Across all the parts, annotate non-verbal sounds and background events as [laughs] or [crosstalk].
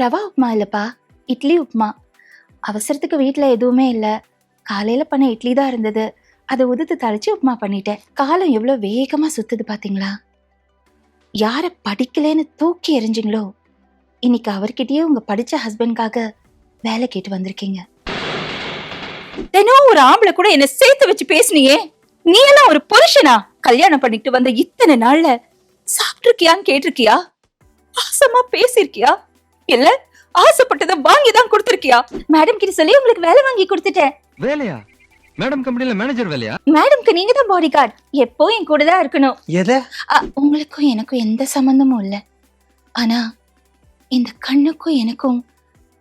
ரவா உப்புமா இல்லைப்பா. இட்லி உப்புமா அவசரத்துக்கு வீட்டில் எதுவுமே இல்லை. காலையில் பண்ண இட்லி தான் இருந்தது. அதை உதுத்து தழைச்சி உப்புமா பண்ணிட்டேன். காலம் எவ்வளோ வேகமாக சுத்துது பார்த்தீங்களா யாரை படிக்கலேன்னு தூக்கி எறிஞ்சிங்களோ? இன்னைக்கு அவர்கிட்டயே உங்கள் படித்த ஹஸ்பண்ட்காக வேலை கேட்டு வந்திருக்கீங்க. தினம் ஒரு ஆம்பளை கூட என்னை சேர்த்து வச்சு பேசுனியே. நீ எல்லாம் ஒரு புருஷனா? கல்யாணம் பண்ணிட்டு வந்த இத்தனை நாள்ல சாப்பிட்டிருக்கியான்னு கேட்டிருக்கியா? பாசமா பேசியிருக்கியா? இல்ல? ஆசைப்பட்டதை வாங்கி தான் கொடுத்திருக்கியா? மேடம் கிட்ட சொல்லி உங்களுக்கு வேலை வாங்கி கொடுத்துட்டேன். வேலையா? மேடம் கம்பெனில மேனேஜர் வேலையா? மேடம்க்கு நீங்க தான் பாடி கார்டு எப்போ என் கூட தான் இருக்கணும். எதை? அ, உங்களுக்கும் எனக்கும் எந்த சம்பந்தமும் இல்லை. ஆனா இந்த கண்ணுக்கும் எனக்கும்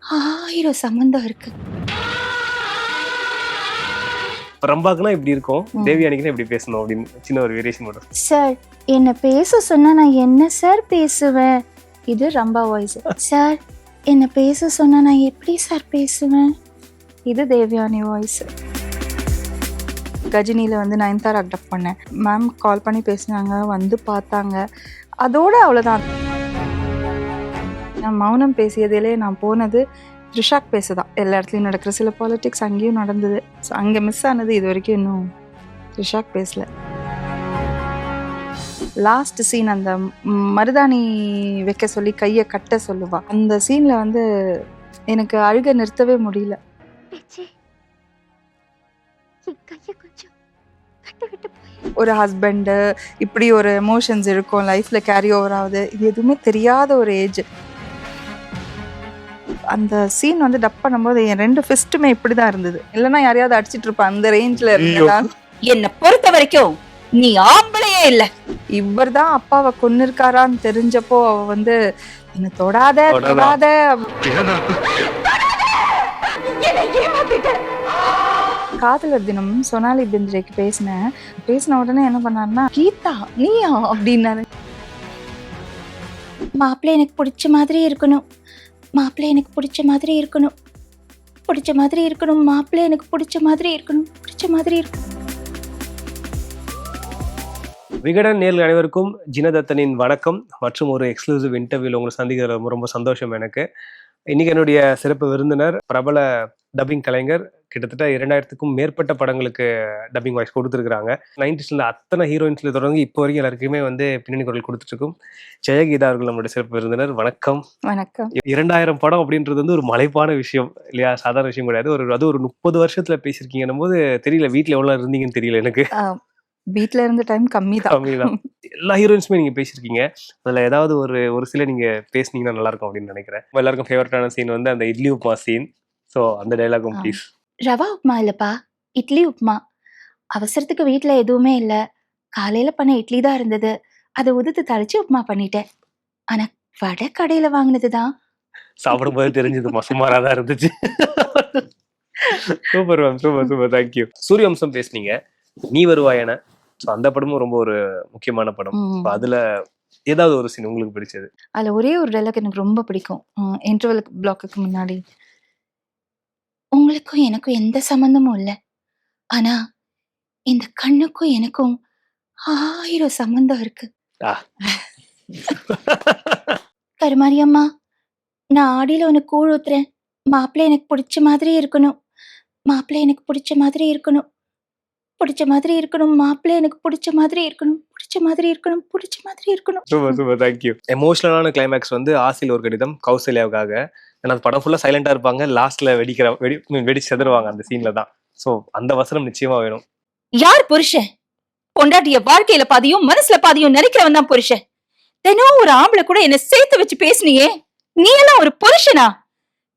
ஆயிரம் சம்பந்தம் இருக்கு. ரம்பாக்குனா இப்படி இருக்கும் ம். தேவியானிக்குனா இப்படி பேசணும் அப்படின்னு சின்ன ஒரு வேரியேஷன் மட்டும். சார் என்ன பேச சொன்னா நான் என்ன சார் பேசுவேன்? இது ரம்பா வாய்ஸ் சார் என்னை பேச சொன்னா நான் எப்படி சார் பேசுவேன்? இது தேவயானி வாய்ஸ் கஜினியில் வந்து நயன்தாரா அக்டப் பண்ணேன். மேம் கால் பண்ணி பேசினாங்க வந்து பார்த்தாங்க. அதோட அவ்வளோதான் நான் மௌனம் பேசியதிலே நான் போனது த்ரிஷாக் பேசுதான். எல்லா இடத்துலையும் நடக்கிற சில பாலிட்டிக்ஸ் அங்கேயும் நடந்தது. ஸோ அங்கே மிஸ் ஆனது இது வரைக்கும் இன்னும் த்ரிஷாக் பேசல. லாஸ்ட் சீன் அந்த மருதாணி வைக்க சொல்லி கையை கட்ட சொல்லுவா. அந்த சீன்ல வந்து எனக்கு அழுக நிறுத்தவே முடியல. ஒரு ஹஸ்பண்டு இப்படி ஒரு எமோஷன்ஸ் இருக்கும் லைஃப்ல கேரி ஓவர் ஆகுது இது எதுவுமே தெரியாத ஒரு ஏஜ் அந்த சீன் வந்து டப் பண்ணும்போது என் ரெண்டு ஃபிஸ்ட்டுமே இப்படிதான் இருந்தது. இல்லைன்னா யாரையாவது அடிச்சிட்டு இருப்பேன் அந்த ரேஞ்ச்ல இருந்தேன் என்ன பொறுத்த வரைக்கும் நீ ஆம்பளையே இல்ல. இவர் தான் அப்பாவை கொன்னு இருக்காரான்னு தெரிஞ்சப்போ அவ வந்து என்ன தொடாத தொடாத. தொடாத. காதலர் தினம் சோனாலி பிந்திரேக்கு பேசினேன். பேசின உடனே என்ன பண்ணாருன்னா கீதா நீயா? அப்படின்னாரு. மாப்பிள்ளை எனக்கு பிடிச்ச மாதிரி இருக்கணும். மாப்பிள்ளை எனக்கு பிடிச்ச மாதிரி இருக்கணும். பிடிச்ச மாதிரி இருக்கணும். மாப்பிள்ளை எனக்கு பிடிச்ச மாதிரி இருக்கணும். பிடிச்ச மாதிரி இருக்கணும். விகடன் நேர்கள் அனைவருக்கும் ஜினதத்தனின் வணக்கம் மற்றும் ஒரு எக்ஸ்க்ளூசிவ் இன்டர்வியூல உங்களை சந்திக்கிறது ரொம்ப ரொம்ப சந்தோஷம் எனக்கு. இன்னைக்கு என்னுடைய சிறப்பு விருந்தினர் பிரபல டப்பிங் கலைஞர் கிட்டத்தட்ட இரண்டாயிரத்துக்கும் மேற்பட்ட படங்களுக்கு டப்பிங் வாய்ஸ் கொடுத்துருக்காங்க நைன்டிஸ்ல அத்தனை ஹீரோயின்ஸ்ல தொடங்கி இப்போ வரைக்கும் எல்லாருக்குமே வந்து பின்னணி குரல் கொடுத்துட்டு இருக்கும் ஜெயகீதா அவர்கள் நம்மளுடைய சிறப்பு விருந்தினர் வணக்கம். வணக்கம். இரண்டாயிரம் படம் அப்படின்றது வந்து ஒரு மலைப்பான விஷயம் இல்லையா? சாதாரண விஷயம் கிடையாது. ஒரு அது ஒரு முப்பது வருஷத்துல பேசியிருக்கீங்கன்னும் போது தெரியல வீட்ல எவ்வளவு இருந்தீங்கன்னு தெரியல எனக்கு. வீட்ல இருந்த டைம் கம்மி தான் கம்மிதான். எல்லா ஹீரோயின்ஸுமே நீங்க பேசியிருக்கீங்க. அதுல ஏதாவது ஒரு ஒரு சில நீங்க பேசுனீங்கன்னா நல்லா இருக்கும் அப்படின்னு நினைக்கிறேன். எல்லாருக்கும் ஃபேவரட்டான சீன் வந்து அந்த இட்லி உப்புமா சீன் ஸோ அந்த டைலாகும். ப்ளீஸ் ரவா உப்புமா இல்லப்பா. இட்லி உப்புமா அவசரத்துக்கு வீட்டில் எதுவுமே இல்லை. காலையில பண்ண இட்லி தான் இருந்தது. அதை உதுத்து தழைச்சி உப்புமா பண்ணிட்டேன். ஆனா வடை கடையில வாங்கினது தான். சாப்பிடும்போது தெரிஞ்சது மசுமாரா தான் இருந்துச்சு. Super ma'am super super. Thank you Suryavamsam பேசுனீங்க. நீ வருவாயன ஸோ அந்த படமும் ரொம்ப ஒரு முக்கியமான படம். அதுல ஏதாவது ஒரு சீன் உங்களுக்கு பிடிச்சது? அதுல ஒரே ஒரு டைலாக் எனக்கு ரொம்ப பிடிக்கும். இன்டர்வல் பிளாக்குக்கு முன்னாடி. உங்களுக்கும் எனக்கும் எந்த சம்பந்தமும் இல்லை. ஆனா இந்த கண்ணுக்கும் எனக்கும் ஆயிரம் சம்பந்தம் இருக்கு. ஆ. [laughs] கருமாரியம்மா நான் ஆடியில உனக்கு கூழ் ஊத்துறேன். மாப்பிள்ளை எனக்கு பிடிச்ச மாதிரி இருக்கணும். மாப்பிள்ளை எனக்கு பிடிச்ச மாதிரி இருக்கணும். பிடிச்ச மாதிரி இருக்கணும் மாப்பிள்ளை எனக்கு பிடிச்ச மாதிரி இருக்கணும் பிடிச்ச மாதிரி இருக்கணும் பிடிச்ச மாதிரி இருக்கணும். Super super. தேங்க்யூ எமோஷனலான கிளைமேக்ஸ் வந்து ஆசில் ஒரு கடிதம் கௌசல்யாவுக்காக. ஏன்னா படம் ஃபுல்லா சைலண்டா இருப்பாங்க. லாஸ்ட்ல வெடிக்கிற வெடி வெடி செதறுவாங்க அந்த சீன்ல தான். ஸோ அந்த வசனம் நிச்சயமா வேணும். யார் புருஷன்? பொண்டாட்டிய வாழ்க்கையில பாதியும் மனசுல பாதியும் நினைக்கிறவன் தான் புருஷன். தினம் ஒரு ஆம்பளை கூட என்ன சேர்த்து வச்சு பேசுனியே. நீ எல்லாம் ஒரு புருஷனா?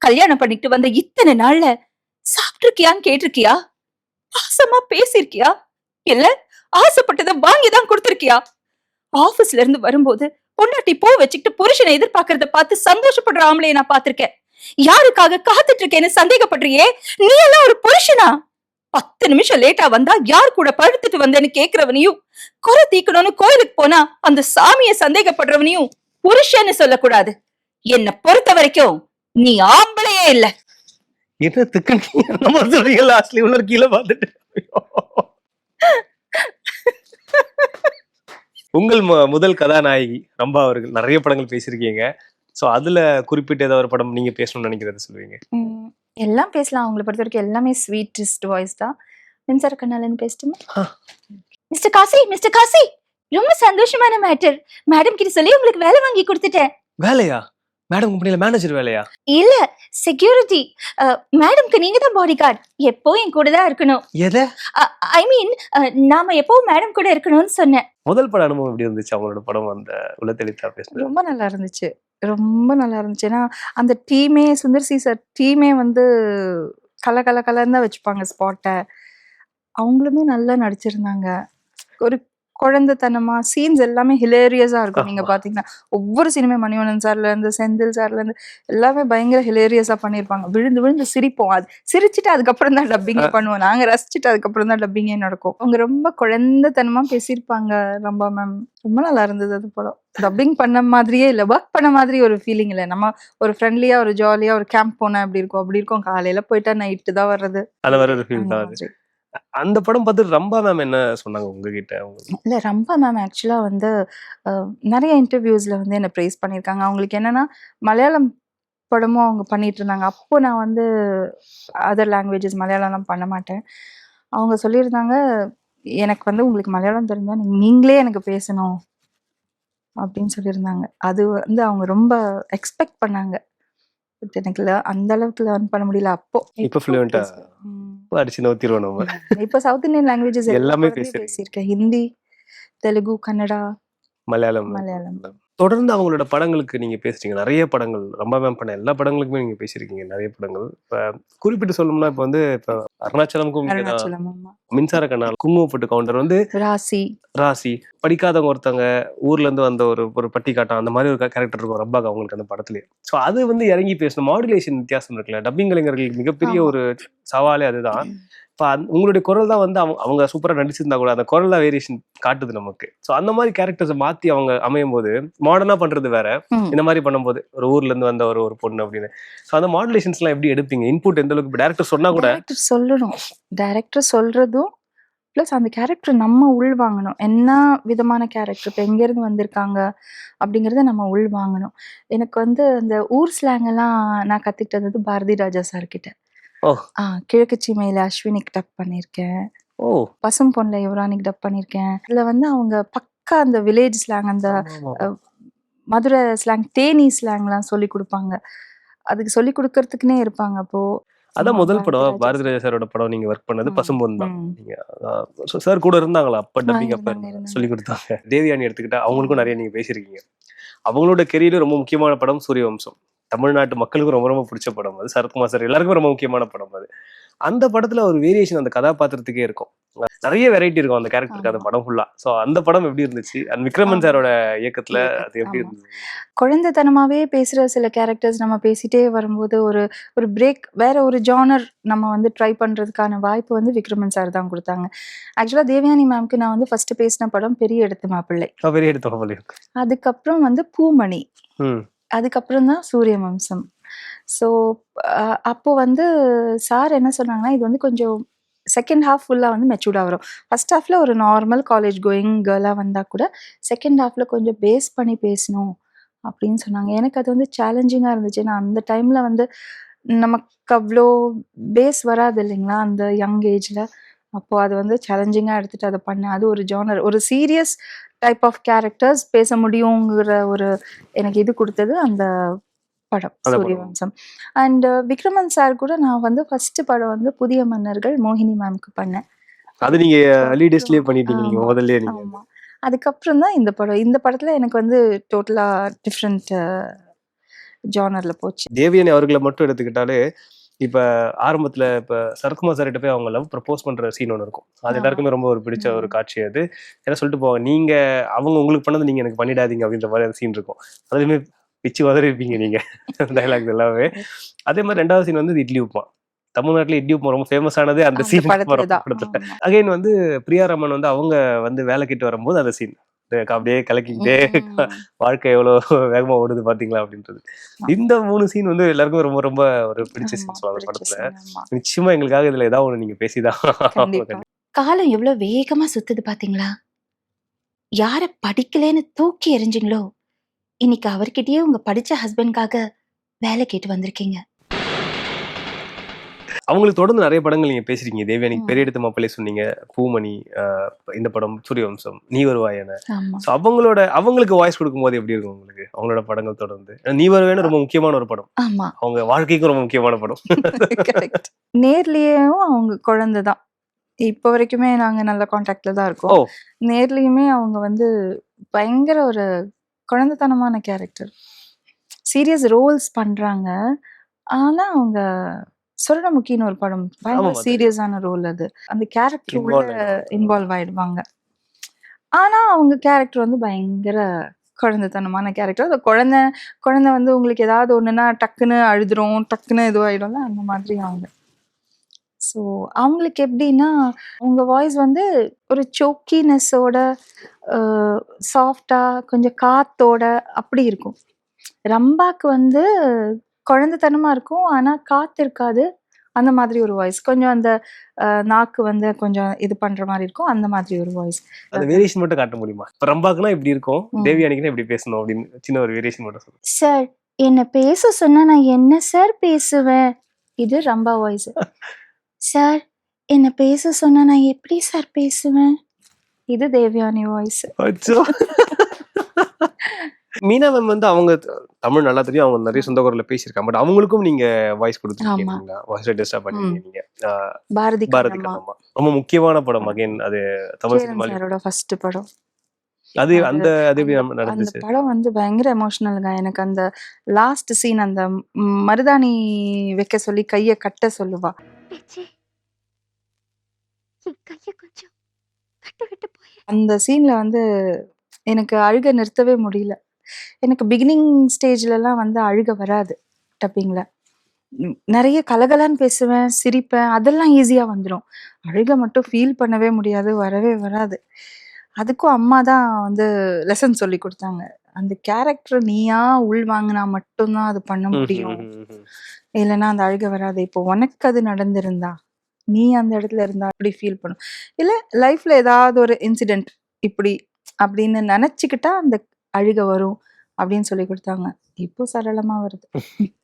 கல்யாணம் பண்ணிட்டு வந்த இத்தனை நாள்ல சாப்பிட்டிருக்கியான்னு கேட்டிருக்கியா? பாசமா பேசிருக்கியா இல்ல ஆசைப்பட்டதை வாங்கி தான் கொடுத்திருக்கியா? ஆபீஸ்ல இருந்து வரும்போது பொண்டாட்டி போ வச்சுக்கிட்டு புருஷனை எதிர்பார்க்கறத பார்த்து சந்தோஷப்படுற ஆம்பளைய நான் பாத்திருக்கேன் யாருக்காக காத்துட்டு இருக்கேன்னு சந்தேகப்படுறியே? நீ எல்லாம் ஒரு புருஷனா? பத்து நிமிஷம் லேட்டா வந்தா யார் கூட படுத்துட்டு வந்தேன்னு கேக்குறவனையும் குறை தீக்கணும்னு கோயிலுக்கு போனா அந்த சாமிய சந்தேகப்படுறவனையும் புருஷன்னு சொல்லக்கூடாது. என்ன பொறுத்த வரைக்கும் நீ ஆம்பளையே இல்ல. என்ன திக்கு நம்ம சொல்றீங்க லாஸ்ட்ல இவ்வளவு கீழே பார்த்துட்டு. உங்கள் முதல் கதாநாயகி ரம்பா அவர்கள் நிறைய படங்கள் பேசியிருக்கீங்க. ஸோ அதுல குறிப்பிட்ட ஏதாவது ஒரு படம் நீங்க பேசணும்னு நினைக்கிறது சொல்லுவீங்க. எல்லாம் பேசலாம். அவங்கள பொறுத்த வரைக்கும் எல்லாமே ஸ்வீட்டஸ்ட் வாய்ஸ் தான். மின்சார கண்ணாலன்னு பேசட்டுமா. Mister Kasi mister Kasi! ரொம்ப சந்தோஷமான மேட்டர் மேடம் கிட்ட சொல்லி உங்களுக்கு வேலை வாங்கி கொடுத்துட்டேன். வேலையா? மேடம் கம்பெனில மேனேஜர் வேலையா? இல்ல செக்யூரிட்டி மேடம்க்கு நீங்க தான் பாடி கார்டு எப்போ என் கூட தான் இருக்கணும். எதை? ஐ மீன் நாம எப்போ மேடம் கூட இருக்கணும்னு சொன்னேன். முதல் பட அனுபவம் எப்படி இருந்துச்சு? அவங்களோட படம் அந்த உள்ள தெளித்தா பேசுனது? ரொம்ப நல்லா இருந்துச்சு. ரொம்ப நல்லா இருந்துச்சு. ஏன்னா அந்த டீமே சுந்தர் சி சார் டீமே வந்து கல கல கலன்னு தான் வச்சுப்பாங்க ஸ்பாட்டை அவங்களுமே நல்லா நடிச்சிருந்தாங்க. ஒரு குழந்தைத்தனமா சீன்ஸ் எல்லாமே ஹிலேரியஸா இருக்கும். நீங்க. பாத்தீங்கன்னா ஒவ்வொரு சினிமா மணிவண்ணன் சார்ல இருந்து செந்தில் சார்ல இருந்து எல்லாமே பயங்கர ஹிலேரியஸா பண்ணியிருப்பாங்க விழுந்து விழுந்து சிரிப்போம். அது சிரிச்சுட்டு அதுக்கப்புறம் தான் டப்பிங்கே பண்ணுவோம். நாங்க ரசிச்சுட்டு அதுக்கப்புறம் தான் டப்பிங்கே நடக்கும். அவங்க ரொம்ப குழந்தைத்தனமா பேசியிருப்பாங்க ரொம்ப மேம் ரொம்ப நல்லா இருந்தது அது படம். டப்பிங் பண்ண மாதிரியே இல்ல ஒர்க் பண்ண மாதிரி ஒரு ஃபீலிங் இல்ல. நம்ம ஒரு ஃப்ரெண்ட்லியா ஒரு ஜாலியா ஒரு கேம்ப் போனா அப்படி இருக்கும்? அப்படி இருக்கும். காலையில போயிட்டா நைட்டு தான் வர்றது. அந்த மாதிரி ஒரு ஃபீல் தான் அது. அந்த படம் பார்த்து ரம்பா மேம் என்ன சொன்னாங்க உங்ககிட்ட? இல்ல ரம்பா மேம் ஆக்சுவலா வந்து நிறைய இன்டர்வியூஸ்ல வந்து என்ன ப்ரைஸ் பண்ணியிருக்காங்க. அவங்களுக்கு என்னன்னா மலையாளம் படமும் அவங்க பண்ணிட்டு இருந்தாங்க. அப்போ நான் வந்து அதர் லாங்குவேஜஸ் மலையாளம்லாம் பண்ண மாட்டேன். அவங்க சொல்லியிருந்தாங்க எனக்கு வந்து உங்களுக்கு மலையாளம் தெரிஞ்சா நீங்க- நீங்களே எனக்கு பேசணும். அப்படின்னு சொல்லியிருந்தாங்க. அது வந்து அவங்க ரொம்ப எக்ஸ்பெக்ட் பண்ணாங்க. But எனக்கு அந்த அளவுக்கு லேர்ன் பண்ண முடியல அப்போ. இப்ப ம். அடிச்சு நோத்திருவோம் நம்ம. இப்போ சவுத் இந்தியன் லாங்குவேஜஸ் எல்லாமே. பேசியிருக்கேன். ஹிந்தி தெலுங்கு கன்னடா மலையாளம். மலையாளம். தொடர்ந்து அவங்களோட படங்களுக்கு நீங்க பேசுறீங்க. நிறைய படங்கள். ரொம்ப மேம் பண்ண எல்லா படங்களுக்குமே நீங்க பேசியிருக்கீங்க. நிறைய படங்கள். இப்ப குறிப்பிட்டு சொல்லணும்னா இப்ப வந்து இப்ப அருணாச்சலமுக்கும் மின்சார கண்ணால் குங்குமப்பட்டு கவுண்டர் வந்து ராசி. ராசி. படிக்காதவங்க ஒருத்தவங்க ஊர்ல இருந்து வந்த ஒரு ஒரு பட்டி காட்டம் அந்த மாதிரி ஒரு கேரக்டர் இருக்கும். ரப்பாக அவங்களுக்கு அந்த படத்துலயே சோ அது வந்து இறங்கி பேசணும். மாடுலேஷன் வித்தியாசம் இருக்குல்ல. டப்பிங் கலைஞர்களுக்கு மிகப்பெரிய. ஒரு சவாலே அதுதான். இப்ப உங்களுடைய குரல் தான் வந்து அவங்க அவங்க சூப்பரா நடிச்சிருந்தா கூட அந்த குரல் தான் வேரியேஷன் காட்டுது நமக்கு. சோ அந்த மாதிரி கேரக்டர்ஸை மாத்தி அவங்க அமையும் போது மாடர்னா பண்றது வேற. இந்த மாதிரி பண்ணும்போது ஒரு ஊர்ல இருந்து வந்த ஒரு ஒரு பொண்ணு அப்படின்னு. சோ அந்த மாடுலேஷன்ஸ் எல்லாம் எப்படி எடுப்பீங்க? இன்புட் எந்த அளவுக்கு? டேரக்டர் சொன்னா கூட சொல்லணும். டைரக்டர் சொல்றதும் ப்ளஸ் அந்த கேரக்டர் நம்ம உள் வாங்கணும். என்ன விதமான கேரக்டர் இப்போ எங்கேருந்து வந்திருக்காங்க? அப்படிங்கிறத நம்ம உள் வாங்கணும். எனக்கு வந்து அந்த ஊர் ஸ்லாங் எல்லாம் நான் கத்துக்கிட்டது வந்து பாரதி ராஜா சார் கிட்ட. ஓ. ஆ கிழக்கு சீமையில அஸ்வினிக்கு டப் பண்ணியிருக்கேன். ஓ. பசும் பொண்ணுல யுவரானிக்கு டப் பண்ணியிருக்கேன். இதுல வந்து அவங்க பக்கா அந்த வில்லேஜ் ஸ்லாங் அந்த. மதுரை ஸ்லாங் தேனி ஸ்லாங்லாம் சொல்லி கொடுப்பாங்க. அதுக்கு சொல்லி கொடுக்கறதுக்குனே இருப்பாங்க அப்போ. அதான் முதல் படம். பாரதி பாரதி ராஜா ராஜா சாரோட படம் நீங்க ஒர்க் பண்ணது பசும்பொன் தான். நீங்க சார் கூட இருந்தாங்களா? அப்ப டப்பிங் அப்ப. சொல்லி கொடுத்தாங்க. தேவியானி எடுத்துக்கிட்டா அவங்களுக்கும் நிறைய நீங்க பேசியிருக்கீங்க. அவங்களோட கெரியர்ல ரொம்ப முக்கியமான படம் சூரியவம்சம். தமிழ்நாட்டு மக்களுக்கும் ரொம்ப ரொம்ப பிடிச்ச படம் அது. சரத்குமார் சார் எல்லாருக்கும் ரொம்ப முக்கியமான படம் அது. அந்த படத்துல ஒரு வேரியேஷன் அந்த கதாபாத்திரத்துக்கே இருக்கும். நிறைய வெரைட்டி இருக்கும் அந்த கேரக்டருக்கு அந்த. படம் ஃபுல்லா சோ அந்த படம் எப்படி இருந்துச்சு? அந்த விக்ரமன். சாரோட இயக்கத்துல அது எப்படி. இருந்துச்சு குழந்தைத்தனமாவே பேசுற சில கேரக்டர்ஸ் நம்ம பேசிட்டே வரும்போது ஒரு ஒரு பிரேக் வேற ஒரு ஜானர் நம்ம வந்து ட்ரை பண்றதுக்கான வாய்ப்பு வந்து விக்ரமன் சார் தான் கொடுத்தாங்க. ஆக்சுவலா தேவயானி மேம்க்கு நான் வந்து ஃபர்ஸ்ட் பேசின படம் பெரிய எடுத்து மாப்பிள்ளை. பெரிய எடுத்த இருக்கு அதுக்கப்புறம் வந்து பூமணி. அதுக்கப்புறம் தான் சூரிய வம்சம். ஸோ அப்போ வந்து சார் என்ன சொன்னாங்கன்னா இது வந்து கொஞ்சம் செகண்ட் ஹாஃப் ஃபுல்லாக வந்து மெச்சூர்டாக வரும். ஃபர்ஸ்ட் ஹாஃபில் ஒரு நார்மல் காலேஜ் கோயிங் கேர்ளாக வந்தால் கூட செகண்ட் ஹாஃபில் கொஞ்சம் பேஸ் பண்ணி பேசணும் அப்படின்னு சொன்னாங்க. எனக்கு அது வந்து சேலஞ்சிங்காக இருந்துச்சு. நான் அந்த டைமில் வந்து நமக்கு அவ்வளோ பேஸ் வராது இல்லைங்களா அந்த யங் ஏஜில் அப்போது அது வந்து சேலஞ்சிங்காக எடுத்துகிட்டு அதை பண்ணேன். அது ஒரு ஜானர் ஒரு சீரியஸ் டைப் ஆஃப் கேரக்டர்ஸ் பேச முடியுங்கிற ஒரு எனக்கு இது கொடுத்தது. அந்த படம். சூரியவம்சம். அண்ட் விக்ரமன் சார் கூட நான் வந்து ஃபர்ஸ்ட் படம் வந்து புதிய மன்னர்கள் மோகினி மேம்க்கு பண்ணேன். அது நீங்க லீடர்ஸ்லயே பண்ணிட்டீங்க நீங்க ஆமா அதுக்கப்புறம் தான் இந்த படம். இந்த படத்துல எனக்கு வந்து டோட்டலா டிஃப்ரெண்ட் ஜானர்ல போச்சு. தேவியனி அவர்களை மட்டும் எடுத்துக்கிட்டாலே இப்ப ஆரம்பத்துல இப்ப சரத்குமார் சார்கிட்ட போய் அவங்க லவ் ப்ரப்போஸ் பண்ற சீன் ஒன்று இருக்கும். அது. எல்லாருக்குமே ரொம்ப ஒரு பிடிச்ச ஒரு. காட்சி அது. ஏன்னா சொல்லிட்டு போவாங்க நீங்க அவங்க உங்களுக்கு பண்ணது நீங்க எனக்கு பண்ணிடாதீங்க அப்படின்ற மாதிரி சீன் இருக்கும். அதுலயுமே பிச்சு வதறி இருப்பீங்க நீங்க டைலாக்ஸ் எல்லாமே. அதே மாதிரி ரெண்டாவது சீன் வந்து இட்லி உப்புமா. தமிழ்நாட்டுல இட்லி உப்புமா ரொம்ப ஃபேமஸ் ஆனதே அந்த சீன் படத்துல. அகைன் வந்து பிரியாராமன் வந்து அவங்க வந்து வேலை கிட்டு வரும்போது அந்த சீன் அப்படியே கலக்கிக்கிட்டே. வாழ்க்கை எவ்வளவு வேகமா ஓடுது பாத்தீங்களா அப்படின்றது. இந்த மூணு சீன் வந்து எல்லாருக்கும் ரொம்ப ரொம்ப ஒரு பிடிச்ச அந்த பிடிச்ச படத்துல. நிச்சயமா எங்களுக்காக இதுல ஏதாவது ஒண்ணு நீங்க பேசிதான். காலம் எவ்வளவு வேகமா சுத்துது பாத்தீங்களா? யார படிக்கலைன்னு தூக்கி எறிஞ்சிங்களோ? இன்னைக்கு அவர்கிட்டயே உங்க படிச்ச ஹஸ்பண்ட்காக வேலை கேட்டு வந்திருக்கீங்க. அவங்களுக்கு தொடர்ந்து நிறைய படங்கள் நீங்க பேசுறீங்க தேவியானிக்கு ம். பெரிய எடுத்த மாப்பிள்ளை சொன்னீங்க. பூமணி இந்த படம் சூரியவம்சம் நீ வருவாயன ஆமா. ஸோ அவங்களோட அவங்களுக்கு வாய்ஸ் கொடுக்கும்போது எப்படி இருக்கும் உங்களுக்கு? அவங்களோட படங்கள் தொடர்ந்து. நீ வருவேன்னு ரொம்ப முக்கியமான ஒரு படம். ஆமா. அவங்க வாழ்க்கைக்கும் ரொம்ப முக்கியமான படம். [laughs] நேர்லயும் அவங்க குழந்தை தான். இப்போ வரைக்குமே நாங்க நல்ல காண்டாக்ட்ல தான் இருக்கோம். நேர்லயுமே அவங்க வந்து பயங்கர ஒரு குழந்தைத்தனமான கேரக்டர் சீரியஸ் ரோல்ஸ் பண்றாங்க. ஆனா அவங்க சுரணமுக்கின்னு ஒரு படம் பயங்கர. சீரியஸான ரோல் அது. அந்த கேரக்டர் உள்ள. இன்வால்வ் ஆயிடுவாங்க. ஆனா அவங்க கேரக்டர் வந்து பயங்கர குழந்தைத்தனமான கேரக்டர் அந்த குழந்தை குழந்தை வந்து உங்களுக்கு ஏதாவது ஒண்ணுன்னா டக்குன்னு அழுதுரும் டக்குன்னு இதுவாயிடும்ல அந்த மாதிரி அவங்க. ஸோ அவங்களுக்கு எப்படின்னா அவங்க வாய்ஸ் வந்து ஒரு சோக்கினஸோட சாஃப்டா கொஞ்சம் காத்தோட அப்படி இருக்கும். ரம்பாக்கு வந்து குழந்தைத்தனமா இருக்கும் ஆனா காத்து இருக்காது. அந்த மாதிரி ஒரு வாய்ஸ் கொஞ்சம் அந்த நாக்கு வந்து கொஞ்சம் இது பண்ற மாதிரி இருக்கும் அந்த மாதிரி ஒரு வாய்ஸ் அந்த வேரியேஷன் மட்டும் காட்ட முடியுமா? இப்ப ரம்பாக்குனா இப்படி இருக்கும் ம். தேவியானிக்குனா இப்படி பேசணும் அப்படின்னு சின்ன ஒரு வேரியேஷன் மட்டும் சொல்லுங்க சார் என்ன பேச சொன்னா நான் என்ன சார் பேசுவேன்? இது ரம்பா வாய்ஸ் [laughs] சார் என்ன பேச சொன்னா நான் எப்படி சார் பேசுவேன்? இது தேவயானி வாய்ஸ் அச்சோ. மீனா மேம் வந்து அவங்க தமிழ் நல்லா தெரியும். அவங்க நிறைய சொந்த குரல்ல பேசியிருக்காங்க. பட் அவங்களுக்கும் நீங்க வாய்ஸ் கொடுத்துருக்கீங்களா வாய்ஸ் டெஸ்டா பண்ணிருக்கீங்க பாரதி பாரதி கண்ணம்மா ரொம்ப முக்கியமான படம். அகைன் அது தமிழ் சாரோட ஃபர்ஸ்ட் படம். அது அந்த அது எப்படி அந்த- அந்த நடந்துச்சு படம் வந்து பயங்கர எமோஷனலுங்க எனக்கு அந்த லாஸ்ட் சீன் அந்த மருதாணி வைக்க சொல்லி கைய கட்ட சொல்லுவா. அந்த சீன்ல வந்து எனக்கு அழுக நிறுத்தவே முடியல. எனக்கு பிகினிங் ஸ்டேஜ்லலாம் வந்து அழுக வராது டப்பிங்ல நிறைய கலகலான்னு பேசுவேன் சிரிப்பேன் அதெல்லாம் ஈஸியா வந்துடும் அழுக மட்டும் ஃபீல் பண்ணவே முடியாது வரவே வராது. அதுக்கும் அம்மா தான் வந்து லெசன் சொல்லி கொடுத்தாங்க. அந்த கேரக்டர் நீயா உள் வாங்கினா மட்டும்தான் அது பண்ண [laughs] முடியும். [laughs] இல்லைன்னா அந்த அழுக வராது. இப்போ உனக்கு அது நடந்திருந்தா நீ அந்த இடத்துல இருந்தா அப்படி ஃபீல் பண்ணும். இல்ல லைஃப்ல ஏதாவது ஒரு இன்சிடென்ட் இப்படி அப்படின்னு நினைச்சுக்கிட்டா அந்த அழுக வரும் அப்படின்னு சொல்லி கொடுத்தாங்க. இப்போ சரளமா வருது. [laughs]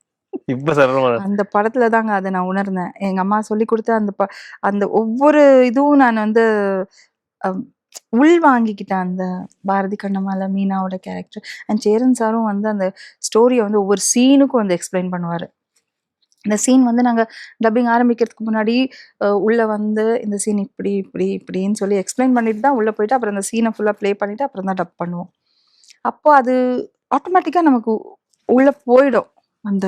இப்ப சரளமா அந்த படத்துல தாங்க அதை நான் உணர்ந்தேன். எங்க அம்மா சொல்லி கொடுத்த அந்த ப அந்த ஒவ்வொரு இதுவும் நான் வந்து உள் வாங்கிக்கிட்டேன் அந்த பாரதி கண்ணம்மால மீனாவோட கேரக்டர் அண்ட் சேரன் சாரும் வந்து அந்த ஸ்டோரியை வந்து ஒவ்வொரு சீனுக்கும் வந்து எக்ஸ்பிளைன் பண்ணுவாரு. இந்த சீன் வந்து நாங்க டப்பிங் ஆரம்பிக்கிறதுக்கு முன்னாடி உள்ள வந்து இந்த சீன் இப்படி இப்படி இப்படின்னு சொல்லி எக்ஸ்பிளைன் பண்ணிட்டு தான் உள்ள போயிட்டு அப்புறம் அந்த சீனை ஃபுல்லா ப்ளே பண்ணிட்டு அப்புறம் தான் டப் பண்ணுவோம். அப்போ அது ஆட்டோமேட்டிக்கா நமக்கு உள்ள போயிடும் அந்த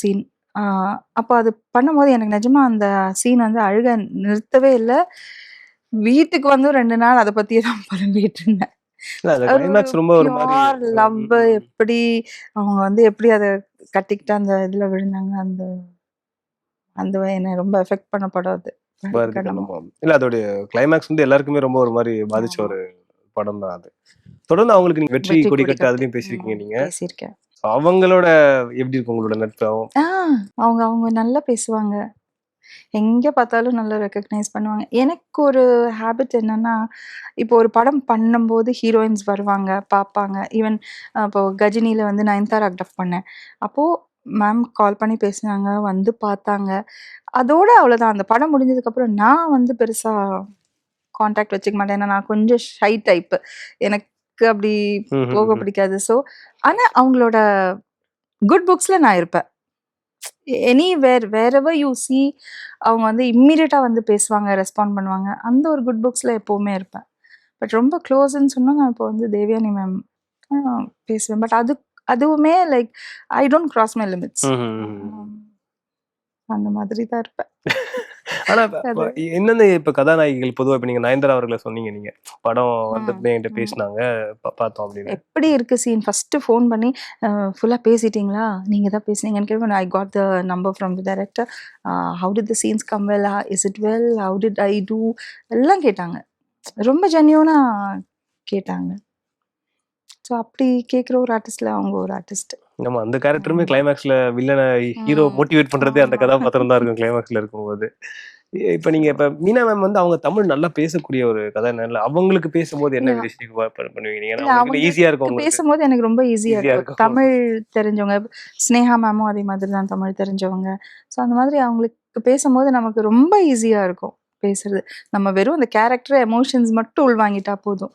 சீன் அப்போ அது பண்ணும்போது எனக்கு நிஜமா அந்த சீன் வந்து அழுக நிறுத்தவே இல்லை. வீட்டுக்கு வந்து ரெண்டு நாள் அதை பத்தியே தான் புலம்பிட்டு இருந்தேன். லவ். எப்படி அவங்க வந்து எப்படி அதை கட்டிக்கிட்டு அந்த இதுல விழுந்தாங்க அந்த அந்த என்னை ரொம்ப எஃபெக்ட் பண்ண படம் அது. இல்ல அதோடைய கிளைமேக்ஸ் வந்து எல்லாருக்குமே ரொம்ப ஒரு மாதிரி பாதிச்ச. ஒரு படம் தான் அது தொடர்ந்து அவங்களுக்கு நீங்க வெற்றி வெற்றி கொடி கொடி கட்டு கட்டு. அதுலயும் பேசியிருக்கீங்க ம், நீங்க பேசியிருக்கேன் அவங்களோட எப்படி இருக்கு உங்களோட நட்பு அவங்க அவங்க நல்லா பேசுவாங்க எங்க பார்த்தாலும் நல்லா ரெக்கக்னைஸ் பண்ணுவாங்க. எனக்கு ஒரு ஹேபிட் என்னன்னா இப்போ ஒரு படம் பண்ணும்போது ஹீரோயின்ஸ் வருவாங்க பார்ப்பாங்க. ஈவன் இப்போ கஜினியில வந்து நயன்தாரா டப் பண்ணேன். அப்போ மேம் கால் பண்ணி பேசினாங்க வந்து பார்த்தாங்க. அதோட அவ்வளோதான் அந்த படம் முடிஞ்சதுக்கு அப்புறம் நான் வந்து பெருசா காண்டாக்ட் வச்சுக்க மாட்டேன். ஏன்னா நான் கொஞ்சம் ஷை டைப் எனக்கு அப்படி போக. பிடிக்காது. ஸோ ஆனா அவங்களோட குட் புக்ஸ்ல நான் இருப்பேன். Anywhere wherever you see அவங்க வந்து இம்மிடியட்டா வந்து பேசுவாங்க ரெஸ்பாண்ட் பண்ணுவாங்க. அந்த ஒரு குட் புக்ஸ்ல எப்பவுமே இருப்பேன். பட் ரொம்ப க்ளோஸ்ன்னு சொன்னா நான் இப்போ வந்து தேவயானி மேம் பேசுவேன். பட் அது அதுவுமே like I don't cross my limits. அந்த மாதிரி தான் இருப்பேன். [laughs] ஆனா [laughs] என்னென்ன இப்ப கதாநாயகிகள் பொதுவா இப்ப நீங்க நயன்தாரா அவர்களை சொன்னீங்க நீங்க? படம் வந்து ம், என்கிட்ட. பேசினாங்க பார்த்தோம் அப்படின்னு. எப்படி இருக்கு சீன் ஃபர்ஸ்ட் ஃபோன் பண்ணி ஃபுல்லா பேசிட்டீங்களா? நீங்க தான் பேசுனீங்கன்னு கேட்பேன் I got the number from the director how did the scenes come well is it well how did I do எல்லாம் கேட்டாங்க. ரொம்ப ஜென்யூனா கேட்டாங்க. ஸோ அப்படி கேட்குற ஒரு ஆர்டிஸ்ட்ல அவங்க ஒரு ஆர்டிஸ்ட் நம்ம அந்த கேரக்டருமே. கிளைமேக்ஸ்ல வில்லனை ஹீரோ. மோட்டிவேட் பண்றதே அந்த. கதாபாத்திரம் தான் இருக்கும் கிளைமேக்ஸ்ல இருக்கும்போது இப்ப நீங்க இப்ப மீனா மேம் வந்து அவங்க தமிழ் நல்லா பேசக்கூடிய ஒரு கதாநாயகன் அவங்களுக்கு பேசும்போது என்ன. விஷயம் பண்ணுவீங்க ஈஸியா இருக்கும் பேசும்போது எனக்கு ரொம்ப ஈஸியா இருக்கும். தமிழ் தெரிஞ்சவங்க ஸ்னேகா மேமும் அதே மாதிரி தான் தமிழ் தெரிஞ்சவங்க ஸோ அந்த மாதிரி அவங்களுக்கு பேசும்போது நமக்கு ரொம்ப ஈஸியா இருக்கும் பேசுறது நம்ம வெறும் அந்த கேரக்டர் எமோஷன்ஸ் மட்டும் உள்வாங்கிட்டா போதும்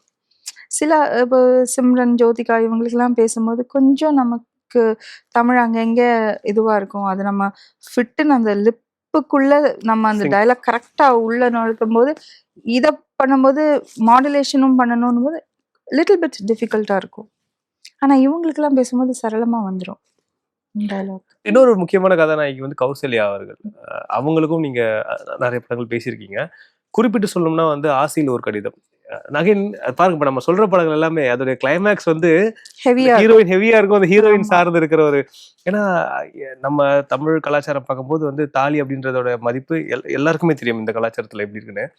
சில இப்போ சிம்ரன் ஜோதிகா இவங்களுக்கெல்லாம் பேசும்போது கொஞ்சம் நமக்கு தமிழ் அங்கங்க இதுவா இருக்கும். அது நம்ம ஃபிட்டுன்னு அந்த லிப்புக்குள்ள நம்ம அந்த Sync. டயலாக் கரெக்டா உள்ள நுழைக்கும் போது இதை பண்ணும்போது மாடுலேஷனும் பண்ணணும் போது லிட்டில் பிட் டிஃபிகல்ட்டா இருக்கும். ஆனா இவங்களுக்கெல்லாம் பேசும்போது சரளமா வந்துடும் டயலாக் இன்னொரு முக்கியமான கதாநாயகி வந்து கௌசல்யா அவர்கள். அவங்களுக்கும் நீங்க நிறைய படங்கள் பேசியிருக்கீங்க. குறிப்பிட்டு சொல்லணும்னா வந்து ஆசையில் ஒரு கடிதம். நகின் பாருங்க இப்ப நம்ம சொல்ற படங்கள் எல்லாமே அதோடைய கிளைமேக்ஸ் வந்து ஹீரோயின் ஹெவியா இருக்கும். அந்த ஹீரோயின். சார்ந்து இருக்கிற ஒரு ஏன்னா நம்ம தமிழ் கலாச்சாரம் பார்க்கும்போது வந்து தாலி அப்படின்றதோட மதிப்பு எல்- எல்லாருக்குமே தெரியும் இந்த கலாச்சாரத்துல எப்படி இருக்குன்னு.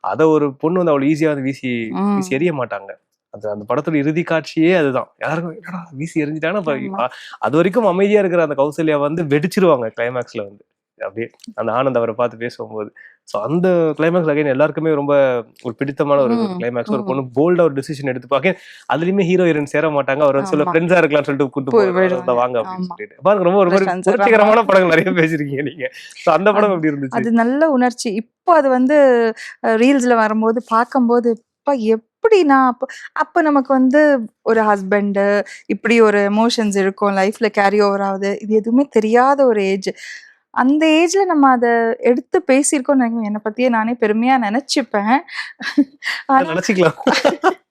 அதை ஒரு பொண்ணு வந்து அவ்வளவு ஈஸியா வந்து வீசி. வீசி எறிய மாட்டாங்க. அது அந்த படத்தோட இறுதி காட்சியே அதுதான். யாருக்கும் என்னடா வீசி எறிஞ்சிட்டாங்கன்னா அது வரைக்கும் அமைதியா இருக்கிற அந்த கௌசல்யா வந்து வெடிச்சிருவாங்க கிளைமேக்ஸ்ல வந்து. அப்படியே அந்த ஆனந்த் அவரை பார்த்து பேசும்போது. ஸோ அந்த கிளைமேக்ஸ் அகைன் எல்லாருக்குமே ரொம்ப ஒரு பிடித்தமான ஒரு கிளைமேக்ஸ் ஒரு. பொண்ணு போல்டா ஒரு டிசிஷன் எடுத்து பார்க்க அதுலயுமே ஹீரோ ஹீரோயின் சேர மாட்டாங்க. அவர் ஆமா. ஃப்ரெண்ட்ஸா இருக்கலாம்னு சொல்லிட்டு கூட்டு போய். வாங்க அப்படின்னு. சொல்லிட்டு. பாருங்க ரொம்ப ஒரு புரட்சிகரமான. படங்கள் நிறைய பேசிருக்கீங்க நீங்க. ஸோ அந்த படம் எப்படி இருந்துச்சு? அது நல்ல உணர்ச்சி. இப்போ அது வந்து ரீல்ஸ்ல வரும்போது பார்க்கும்போது அப்பா எப்படி நான் அப்போ அப்போ நமக்கு வந்து ஒரு ஹஸ்பண்டு இப்படி ஒரு எமோஷன்ஸ் இருக்கும். லைஃப்ல கேரி ஓவர் ஆகுது. இது எதுவுமே தெரியாத ஒரு ஏஜ் அந்த ஏஜ்ல நம்ம அதை எடுத்து பேசியிருக்கோம் நினைக்கிறேன். என்னை பத்தியே நானே பெருமையா நினைச்சுப்பேன். [laughs]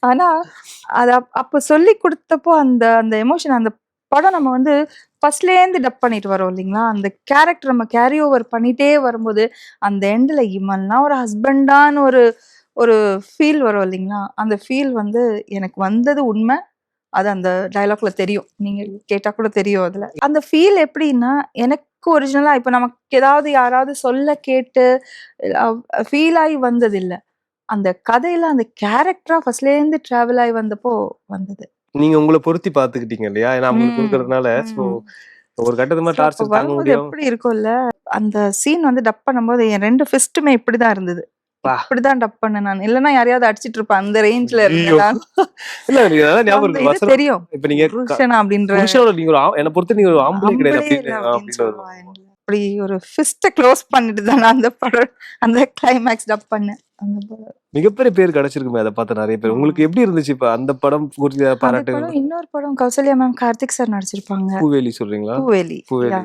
ஆனா அது அப்- அப்ப சொல்லி கொடுத்தப்போ அந்த அந்த எமோஷன் அந்த படம் நம்ம வந்து ஃபர்ஸ்ட்லேருந்து டப் பண்ணிட்டு வரோம் இல்லைங்களா? அந்த கேரக்டர் நம்ம கேரி ஓவர் பண்ணிட்டே வரும்போது அந்த எண்டில் இவன்லாம் ஒரு ஹஸ்பண்டான்னு ஒரு ஒரு ஃபீல் வரும் இல்லைங்களா? அந்த ஃபீல் வந்து எனக்கு வந்தது உண்மை. அது அந்த டயலாக்ல தெரியும். நீங்க கேட்டா கூட தெரியும் அதுல. அந்த ஃபீல் எப்படின்னா எனக்கு ஒரிஜினலா இப்ப நமக்கு ஏதாவது யாராவது சொல்ல கேட்டு ஃபீல் ஆகி வந்தது இல்ல அந்த கதையில அந்த கேரக்டரா ஃபர்ஸ்ட்ல இருந்து டிராவல் ஆகி வந்தப்போ வந்தது. நீங்க உங்களை பொருத்தி பாத்துக்கிட்டீங்க இல்லையா? ஏன்னா அவங்களுக்கு கொடுக்கறதுனால ஸோ. ஒரு கட்டத்து மாதிரி So, அப்ப டார்ச்சர் தாங்க வரும்போது முடியும். எப்படி இருக்கும்ல? அந்த சீன் வந்து டப் பண்ணும்போது என் ரெண்டு ஃபிஸ்ட்டுமே இப்படிதான் இருந்தது. பா. இப்படிதான் டப் பண்ணேன் நான். இல்லைன்னா யாரையாவது அடிச்சிட்டு இருப்பேன். அந்த ரேஞ்ச்ல வசனம் தெரியும். இப்ப நீங்க அப்படின்ற நீங்க என்னை பொறுத்து நீங்க ஒரு ஆம்பளை கிடையாது. அப்படி ஒரு ஃபிஸ்ட க்ளோஸ் பண்ணிட்டு தான் அந்த படம் அந்த கிளைமேக்ஸ் டப் பண்ணேன். மிகப்பெரிய பேர் கிடைச்சிருக்குமே அதை பார்த்து நிறைய பேர். உங்களுக்கு எப்படி இருந்துச்சு இப்ப அந்த படம் குறித்த பாராட்டு இன்னொரு படம் கௌசல்யா மேம் கார்த்திக் சார் நடிச்சிருப்பாங்க. பூவேலி சொல்றீங்களா? பூவேலி. பூவேலி.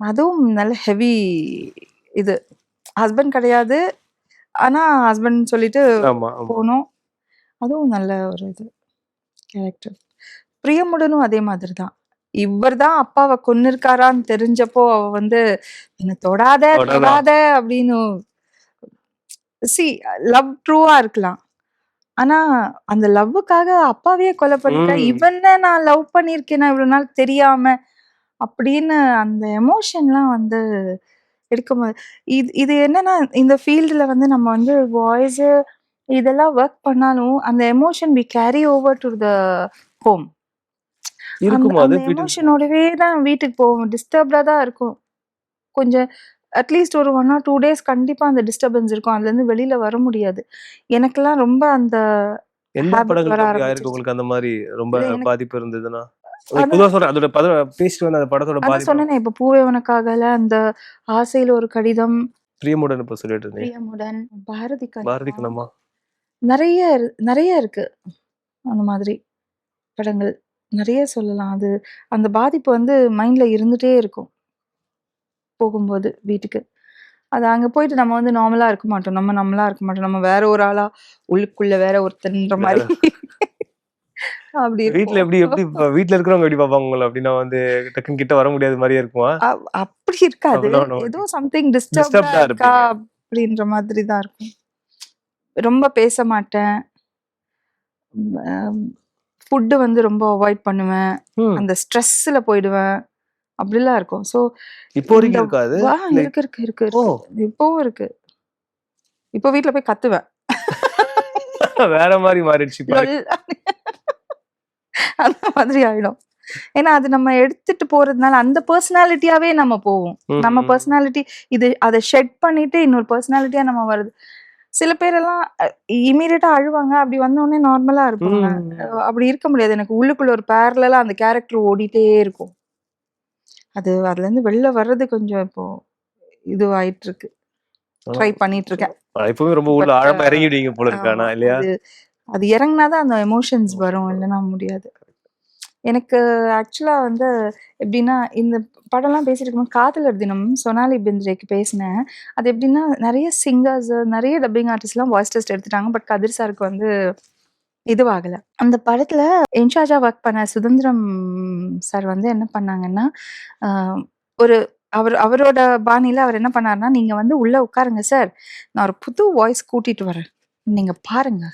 அதுவும் நல்ல ஹெவி இது. ஹஸ்பண்ட் கிடையாது ஆனா ஹஸ்பண்ட் சொல்லிட்டு போனோம். அதுவும் நல்ல ஒரு இது. கேரக்டர் பிரியமுடனும் அதே மாதிரி தான் இவர் தான் அப்பாவை கொன்னு இருக்காரான்னு தெரிஞ்சப்போ அவ வந்து என்ன தொடாத தொடாத. அப்படின்னு சி லவ் ட்ரூவா இருக்கலாம். ஆனா அந்த லவ்வுக்காக அப்பாவையே கொலை பண்ணிட்டா ம். இவனை நான் லவ் பண்ணியிருக்கேனா இவ்வளவு நாள் தெரியாம? அப்படின்னு அந்த எமோஷன்லாம் வந்து எடுக்கும்போது. இது இது என்னன்னா இந்த ஃபீல்டில் வந்து நம்ம வந்து வாய்ஸு இதெல்லாம் ஒர்க் பண்ணாலும் அந்த emotion we carry over to the home அந்த எமோஷனோடவே தான் வீட்டுக்கு போவோம். டிஸ்டர்ப்டாக தான் இருக்கும். கொஞ்சம் அட்லீஸ்ட் ஒரு ஒன் ஆர் டூ டேஸ் கண்டிப்பாக அந்த டிஸ்டர்பன்ஸ் இருக்கும். அதுலேருந்து வெளியில் வர முடியாது. எனக்கெல்லாம் ரொம்ப அந்த எந்த படங்கள். உங்களுக்கு அந்த மாதிரி? ரொம்ப பாதிப்பு இருந்ததுன்னா? சொல்றேன். அதோட பேசிட்டு வந்த அந்த படத்தோட அதான் பாதிப்பு. சொன்னேனே இப்போ பூவே உனக்காகல அந்த ஆசையில் ஒரு கடிதம். பிரியமுடன் இப்ப சொல்லிட்டு இருந்தீங்க பிரியமுடன் பாரதி பாரதி கண்ணம்மா. கண்ணம்மா நிறைய நிறைய இருக்கு. அந்த மாதிரி படங்கள். நிறைய சொல்லலாம். அது அந்த பாதிப்பு வந்து மைண்ட்ல இருந்துட்டே இருக்கும். போகும்போது வீட்டுக்கு. அது அங்க போயிட்டு நம்ம வந்து நார்மலா இருக்க மாட்டோம். நம்ம நம்மளா இருக்க மாட்டோம். நம்ம வேற ஒரு ஆளா உள்ளுக்குள்ள வேற ஒருத்தன்ற மாதிரி. அப்படி வீட்ல இருப்போம். எப்படி எப்படி வீட்ல இருக்கிறவங்க எப்படி பார்ப்பாங்க உங்களை? அப்படின்னா வந்து டக்குன்னு கிட்ட வர முடியாத மாதிரியே இருக்குமா? அப்படி இருக்காது. ஏதோ சம்திங் டிஸ்டர்ப்டா இருக்கா. அப்படின்ற மாதிரி தான் இருக்கும். ரொம்ப பேச மாட்டேன். ஃபுட்டு வந்து ரொம்ப அவாய்ட் பண்ணுவேன். அந்த ஸ்ட்ரெஸ்ல போயிடுவேன். அப்படிலாம் இருக்கும். ஸோ இப்போ வரைக்கும் இருக்காது இருக்கு இருக்கு இருக்கு. இப்பவும் இருக்கு. இப்போ வீட்ல போய் கத்துவேன். [laughs] வேற மாதிரி மாறிடுச்சு. அந்த மாதிரி ஆயிடும். ஏன்னா அது நம்ம எடுத்துட்டு போறதுனால அந்த பர்சனாலிட்டியாவே நம்ம போவோம். நம்ம. பர்சனாலிட்டி இது அதை ஷெட் பண்ணிட்டு இன்னொரு பர்சனாலிட்டியா நம்ம வருது. சில பேரெல்லாம் இமீடியட்டா அழுவாங்க. அப்படி வந்த உடனே நார்மலா இருப்பாங்க அப்படி இருக்க முடியாது. எனக்கு உள்ளுக்குள்ள ஒரு பேரலா அந்த கேரக்டர் ஓடிட்டே இருக்கும். அது அதுல இருந்து வெளில வர்றது கொஞ்சம் இப்போ இதுவாயிட்டு இருக்கு. ட்ரை பண்ணிட்டு இருக்கேன். எப்பவுமே ரொம்ப உள்ள ஆழமா இறங்கிடுவீங்க போல இருக்கு. ஆனா ஆமா, இல்லையா? அது அது இறங்குனாதான் அந்த எமோஷன்ஸ் வரும். இல்லைன்னா முடியாது. எனக்கு ஆக்சுவலா வந்து எப்படின்னா இந்த படம்லாம் பேசிட்டு இருக்கும்போது காதலர் தினம் சொனாலி பிந்திரேக்கு பேசினேன். அது எப்படின்னா நிறைய சிங்கர்ஸ் நிறைய டப்பிங் ஆர்டிஸ்ட்லாம் வாய்ஸ் டெஸ்ட் எடுத்துட்டாங்க. பட் கதிர் சாருக்கு வந்து இதுவாகல. அந்த படத்துல இன்சார்ஜா ஒர்க் பண்ண சுதந்திரம் சார் வந்து என்ன பண்ணாங்கன்னா ஒரு அவர் அவரோட பாணியில அவர் என்ன பண்ணாருன்னா நீங்க வந்து உள்ள உட்காருங்க சார் நான் ஒரு புது வாய்ஸ் கூட்டிட்டு வரேன். நீங்க பாருங்க.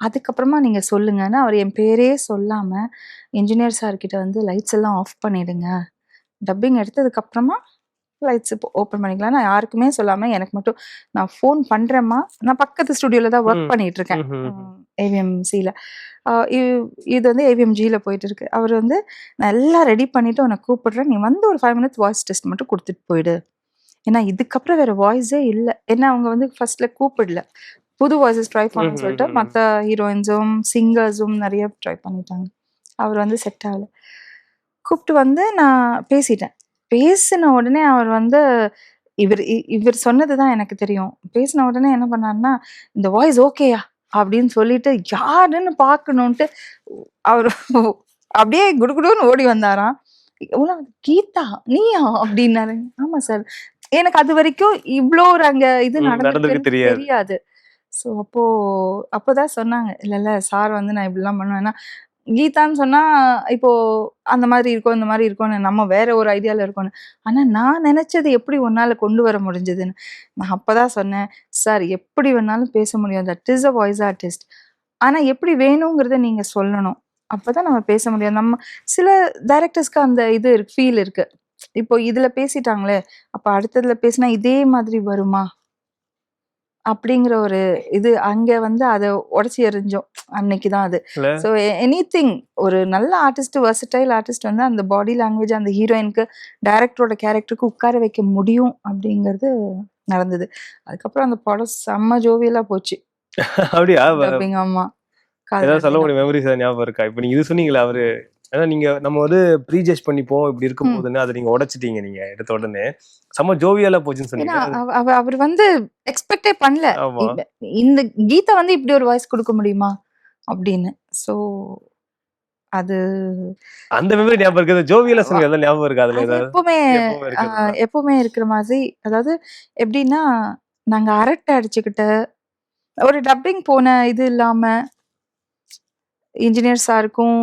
அதுக்கப்புறமா நீங்க சொல்லுங்கன்னு அவர் என் பேரே சொல்லாம இன்ஜினியர் சார் கிட்ட வந்து லைட்ஸ் எல்லாம் ஆஃப் பண்ணிடுங்க. டப்பிங் எடுத்ததுக்கு அப்புறமா லைட்ஸ் இப்போ ஓப்பன் பண்ணிக்கலாம். நான் யாருக்குமே சொல்லாம எனக்கு மட்டும் நான் ஃபோன் பண்றேம்மா. நான் பக்கத்து ஸ்டுடியோல தான் ஒர்க். பண்ணிட்டு இருக்கேன். ஏவிஎம்சியில் இது வந்து ஏவிஎம்ஜியில் போயிட்டு இருக்கு அவர் வந்து நான் எல்லாம் ரெடி பண்ணிட்டு உன்னை கூப்பிடுறேன். நீ வந்து ஒரு ஃபைவ் மினிட்ஸ் வாய்ஸ் டெஸ்ட் மட்டும் கொடுத்துட்டு போயிடு. ஏன்னா இதுக்கப்புறம் வேற வாய்ஸே இல்லை. ஏன்னா அவங்க வந்து ஃபர்ஸ்ட்ல கூப்பிடல. புது வாய்ஸஸ் ட்ரை பண்ணணும்னு சொல்லிட்டு. மற்ற ஹீரோயின்ஸும் சிங்கர்ஸும் நிறைய ட்ரை பண்ணிட்டாங்க. அவர் வந்து செட் ஆகல. கூப்பிட்டு வந்து நான் பேசிட்டேன். பேசின உடனே அவர் வந்து இவர் இவர் சொன்னது தான் எனக்கு தெரியும். பேசின உடனே என்ன பண்ணாருன்னா இந்த வாய்ஸ் ஓகேயா அப்படின்னு சொல்லிட்டு யாருன்னு பார்க்கணுன்ட்டு அவர் அப்படியே குடுகுடுன்னு ஓடி வந்தாராம். "உலா, கீதா நீயா? அப்படின்னாரு. ஆமா சார். எனக்கு அது வரைக்கும் இவ்ளோ ஒரு அங்க இது நடந்திருக்கு தெரியாது. ஸோ அப்போது அப்போ தான் சொன்னாங்க. இல்லை இல்லை சார் வந்து நான் இப்படிலாம் பண்ணுவேன்னா கீதான்னு சொன்னால் இப்போது அந்த மாதிரி இருக்கும் இந்த மாதிரி இருக்கும்னு நம்ம வேற ஒரு ஐடியாவில் இருக்கோம்னு ஆனால் நான் நினச்சது எப்படி உன்னால கொண்டு வர முடிஞ்சதுன்னு? நான் அப்பதான் சொன்னேன் சார் எப்படி வேணாலும் பேச முடியும். That is a voice artist ஆனால் எப்படி வேணுங்கிறத நீங்கள் சொல்லணும். அப்போ தான் நம்ம பேச முடியும். நம்ம சில டைரக்டர்ஸ்க்கு அந்த இது ஃபீல் இருக்குது இப்போ இதில் பேசிட்டாங்களே அப்போ அடுத்ததில் பேசினா இதே மாதிரி வருமா? அப்படிங்கிற ஒரு இது அங்க வந்து அதை உடச்சி எறிஞ்சோம். அன்னைக்கு தான் அது? ஸோ எனி ஒரு நல்ல ஆர்டிஸ்ட் வர்சடைல் ஆர்டிஸ்ட் வந்து அந்த பாடி லாங்குவேஜ் அந்த ஹீரோயினுக்கு டைரக்டரோட கேரக்டருக்கு உட்கார வைக்க முடியும் அப்படிங்கிறது நடந்தது. அதுக்கப்புறம் அந்த படம் செம்ம ஜோவியலா போச்சு. [laughs] அப்படியா? ஆமா. ஏதாவது சொல்ல முடியும்? மெமரிஸ் ஞாபகம் இருக்கா? இப்ப நீங்க இது சொன்னீங்களா அவரு ஏன்னா நீங்க நம்ம வந்து ப்ரீ ஜட்ஜ் பண்ணிப்போம் இப்படி இருக்கும். போதுன்னு அதை நீங்க உடைச்சிட்டீங்க நீங்க எடுத்த உடனே. செம்ம ஜோவியலா போச்சுன்னு. சொன்னீங்க. அவர் வந்து எக்ஸ்பெக்டே பண்ணல. இந்த கீதா வந்து இப்படி ஒரு வாய்ஸ் கொடுக்க முடியுமா? அப்படின்னு. சோ அது அந்த மெமரி ஞாபகம் இருக்குது. ஜோவியலா அதான் ஞாபகம் இருக்கா? அதுல எப்பவுமே எப்பவுமே இருக்கிற மாதிரி. அதாவது எப்படின்னா நாங்க அரட்டை அடிச்சுக்கிட்டு ஒரு டப்பிங் போன இது இல்லாம இன்ஜினியர் சாருக்கும்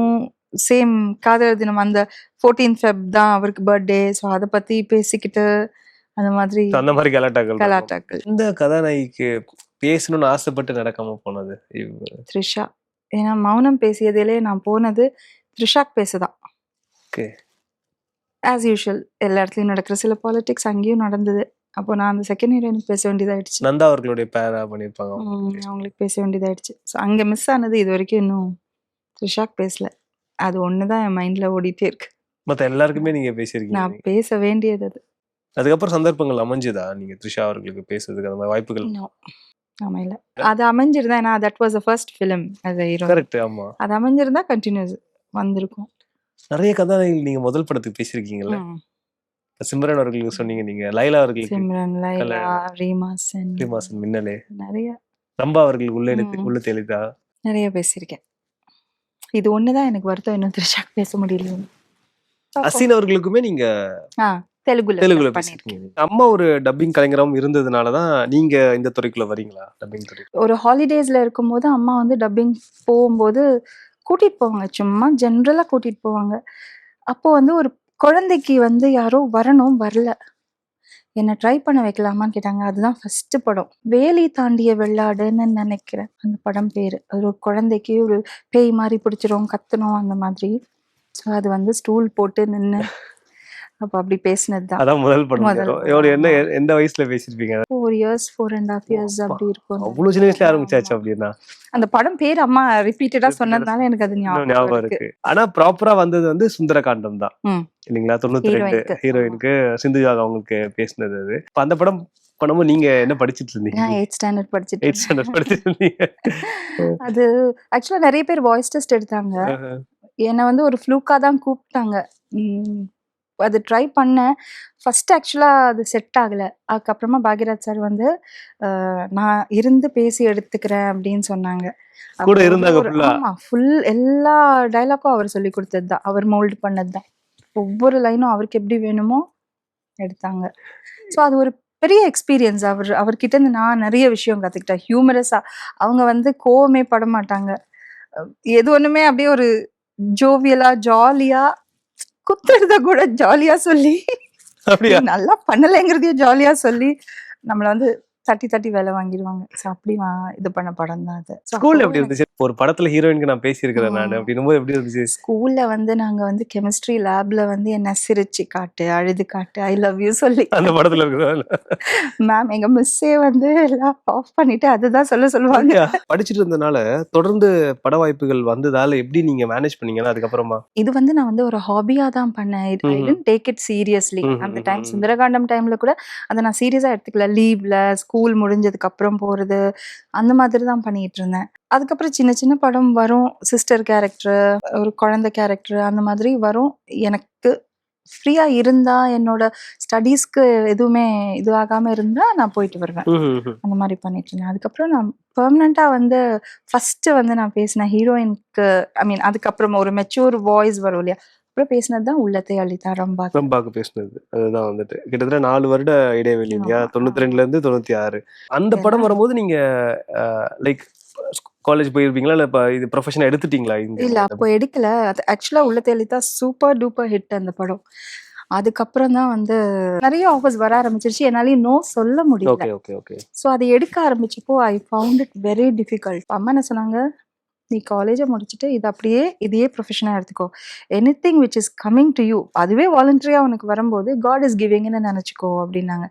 சேம் காதலர் தினம் அந்த ஃபோர்டீன் ஃபெப் தான் அவருக்கு பர்த்டே ஸோ அதை பத்தி பேசிக்கிட்டு அந்த மாதிரி அந்த மாதிரி கலாட்டாக்கள். கலாட்டாக்கள். இந்த கதாநாயகிக்கு பேசணும்னு ஆசைப்பட்டு நடக்காம போனது த்ரிஷா. ஏன்னா மௌனம் பேசியதிலே நான் போனது த்ரிஷாக் பேசதான். ஆஸ் யூஷுவல் எல்லா இடத்துலயும் நடக்கிற சில பாலிடிக்ஸ் அங்கேயும் நடந்தது. அப்போ நான் அந்த செகண்ட் ஹீரோயினுக்கு பேச வேண்டியதாயிடுச்சு. நந்தா அவர்களுடைய பேரா பண்ணிருப்பாங்க ம், அவங்களுக்கு பேச வேண்டியதாயிடுச்சு. ஸோ அங்கே மிஸ் ஆனது இது வரைக்கும் இன்னும் த்ரிஷாக் பேசல. அது ஒன்று தான் என் மைண்டில் ஓடிட்டே இருக்கு. மத்த எல்லாருக்குமே நீங்க பேசியிருக்கீங்க நான் பேச வேண்டியது அது. அதுக்கப்புறம் சந்தர்ப்பங்கள் அமைஞ்சுதா? நீங்க த்ரிஷா அவர்களுக்கு பேசுறதுக்கு அந்த மாதிரி வாய்ப்புகள்? இல்ல அது அமைஞ்சிருந்தா ஏன்னா that was first film as a hero correct ஆமா. அது அமைஞ்சிருந்தா கண்டினியூஸ் வந்திருக்கும். நிறைய கதாநாயகிகள் நீங்க முதல் படத்துக்கு பேசியிருக்கீங்கல்ல. சிம்ரன் அவர்களுக்கு சொன்னீங்க நீங்க லைலா அவர்களுக்கு. சிம்ரன் லைலா கல்யாணம். ரீமா சென். மாசன் மின்னலே. நிறைய. ரம்பா அவர்களுக்கு உள்ள எழுத்து ம். உள்ள தெளிதா நிறைய பேசியிருக்கேன். இது ஒண்ணுதான் எனக்கு வருத்தம் இன்னும் த்ரிஷாக் பேச முடியல. அசின் அவர்களுக்குமே நீங்க தெலுங்குல தெலுங்குல அம்மா ஒரு டப்பிங் கலைஞராகவும் இருந்ததுனாலதான் நீங்க இந்த துறைக்குள்ள வரீங்களா டப்பிங் துறை? ஒரு ஹாலிடேஸ்ல இருக்கும்போது அம்மா வந்து டப்பிங் போகும்போது கூட்டிட்டு போவாங்க. சும்மா ஜென்ரலா கூட்டிட்டு போவாங்க. அப்போ வந்து ஒரு குழந்தைக்கு வந்து யாரோ வரணும் வரல. என்ன ட்ரை பண்ண வைக்கலாமான்னு கேட்டாங்க. அதுதான் ஃபர்ஸ்ட் படம். வேலி தாண்டிய வெள்ளாடுன்னு நினைக்கிறேன். அந்த படம் பேரு. அது ஒரு குழந்தைக்கு ஒரு பேய் மாதிரி பிடிச்சிரும் கத்தணும் அந்த மாதிரி. ஸோ அது வந்து ஸ்டூல் போட்டு நின்று அப்ப அப்படி பேசினதுதான். அதான் முதல் படம். என்ன. எந்த வயசுல பேசிருப்பீங்க four years four and half years அப்பா. அப்படி இருக்கும். அவ்வளவு சின்ன வயசுல. ஆரம்பிச்சாச்சு அப்படின்னா? அந்த படம் பேர் அம்மா ரிப்பீட்டடா சொன்னதுனால எனக்கு அது ஞாபகம் இருக்கு. ஆனா ப்ராப்பரா வந்தது வந்து சுந்தரகாண்டம் தான். இல்லைங்களா? தொண்ணூத்தி ரெண்டு. ஹீரோயினுக்கு சிந்துஜாக அவங்களுக்கு பேசினது அது. அந்த படம் பண்ணும்போது நீங்க என்ன படிச்சிட்டு இருந்தீங்க? நான் எயிட் ஸ்டாண்டர்ட் படிச்சுட்டு எயிட் ஸ்டாண்டர்ட் படிச்சிட்டு இருந்தீங்க. [laughs] அது ஆக்சுவலா நிறைய பேர் வாய்ஸ் டெஸ்ட் எடுத்தாங்க. என்னை வந்து ஒரு ஃப்ளூக்கா தான் கூப்பிட்டாங்க. அது ட்ரை பண்ணேன் ஃபர்ஸ்ட் ஆக்சுவலாக அது செட் ஆகலை. அதுக்கப்புறமா பாக்யராஜ் சார் வந்து நான் இருந்து பேசி எடுத்துக்கிறேன் அப்படின்னு சொன்னாங்க. கூட இருந்தாங்க ஃபுல் எல்லா டைலாக்கும் அவர் சொல்லி கொடுத்தது தான். அவர் மோல்டு பண்ணது தான் ஒவ்வொரு லைனும் அவருக்கு எப்படி வேணுமோ எடுத்தாங்க. ஸோ அது ஒரு பெரிய எக்ஸ்பீரியன்ஸ் அவர் அவர்கிட்ட இருந்து நான் நிறைய விஷயம் கற்றுக்கிட்டேன் ஹியூமரஸா அவங்க வந்து கோவமே பட மாட்டாங்க. எது ஒண்ணுமே அப்படியே ஒரு ஜோவியலா ஜாலியா குத்துறத கூட ஜாலியா சொல்லி. நல்லா பண்ணலைங்கிறதையும் ஜாலியா சொல்லி நம்மள வந்து தட்டி தட்டி வேலை வாங்கிடுவாங்க ஸோ அப்படி இது பண்ண படம் தான் அது. ஸ்கூல்ல எப்படி இருந்துச்சு? ஒரு படத்துல ஹீரோயினுக்கு நான் பேசியிருக்கிறேன் நான் ம். அப்படின்னும் போது எப்படி இருந்துச்சு? ஸ்கூல்ல வந்து நாங்க வந்து கெமிஸ்ட்ரி லேப்ல வந்து என்ன சிரிச்சு காட்டு அழுது காட்டு ஐ லவ் யூ சொல்லி. அந்த படத்துல இருக்கிறதால மேம் எங்க மிஸ்ஸே வந்து எல்லாம் ஆஃப் பண்ணிட்டு அதுதான் சொல்ல சொல்லுவாங்க. படிச்சுட்டு இருந்தனால தொடர்ந்து பட வாய்ப்புகள் வந்ததால எப்படி நீங்க மேனேஜ் பண்ணீங்கன்னா அதுக்கப்புறமா? இது வந்து நான் வந்து ஒரு ஹாபியா தான் பண்ணேன். டேக் இட் சீரியஸ்லி அந்த டைம். சுந்தரகாண்டம் டைம்ல கூட அதை நான் சீரியஸா எடுத்துக்கல. லீவ்ல ஸ்கூல் முடிஞ்சதுக்கு அப்புறம் போறது அந்த மாதிரி தான் பண்ணிட்டு இருந்தேன் அதுக்கப்புறம் சின்ன சின்ன படம் வரும். சிஸ்டர் கேரக்டர் ஒரு குழந்தை கேரக்டர் அந்த மாதிரி வரும். எனக்கு ஃப்ரீயா இருந்தா என்னோட ஸ்டடீஸ்க்கு எதுவுமே இது ஆகாம இருந்தா நான் போயிட்டு வருவேன். அந்த மாதிரி பண்ணிட்டு இருந்தேன் அதுக்கப்புறம் நான் பெர்மனண்டா வந்து ஃபர்ஸ்ட் வந்து நான் பேசின ஹீரோயினுக்கு ஐ மீன் அதுக்கப்புறம் ஒரு மெச்சூர் வாய்ஸ் வரும் இல்லையா? அப்புறம் பேசினது தான் உள்ளத்தை அளித்தா ரொம்ப ரம்பாக்கு பேசினது. அதுதான் வந்துட்டு. கிட்டத்தட்ட நாலு வருட இடைவெளி இல்லையா? தொண்ணூத்தி. ரெண்டுல இருந்து தொண்ணூத்தி ஆறு அந்த படம் வரும்போது நீங்க லைக் காலேஜ் போயிருப்பீங்களா? இல்ல இது ப்ரொஃபஷன் எடுத்துட்டீங்களா? இல்ல அப்போ எடுக்கல. அது ஆக்சுவலா உள்ளத்தை அளித்தா சூப்பர் டூப்பர் ஹிட் அந்த படம். அதுக்கப்புறம் தான் வந்து நிறைய ஆஃபர்ஸ் வர ஆரம்பிச்சிருச்சு. என்னாலயும் நோ சொல்ல முடியல. ஓகே ஓகே ஓகே ஸோ அதை எடுக்க ஆரம்பிச்சப்போ I found it very difficult அம்மா என்ன சொன்னாங்க? நீ காலேஜை முடிச்சுட்டு இது அப்படியே இதையே ப்ரொஃபஷனாக எடுத்துக்கோ. Anything which is coming to you அதுவே வாலண்டரியாக உனக்கு வரும்போது காட் இஸ் கிவிங்னு நினச்சிக்கோ அப்படின்னாங்க.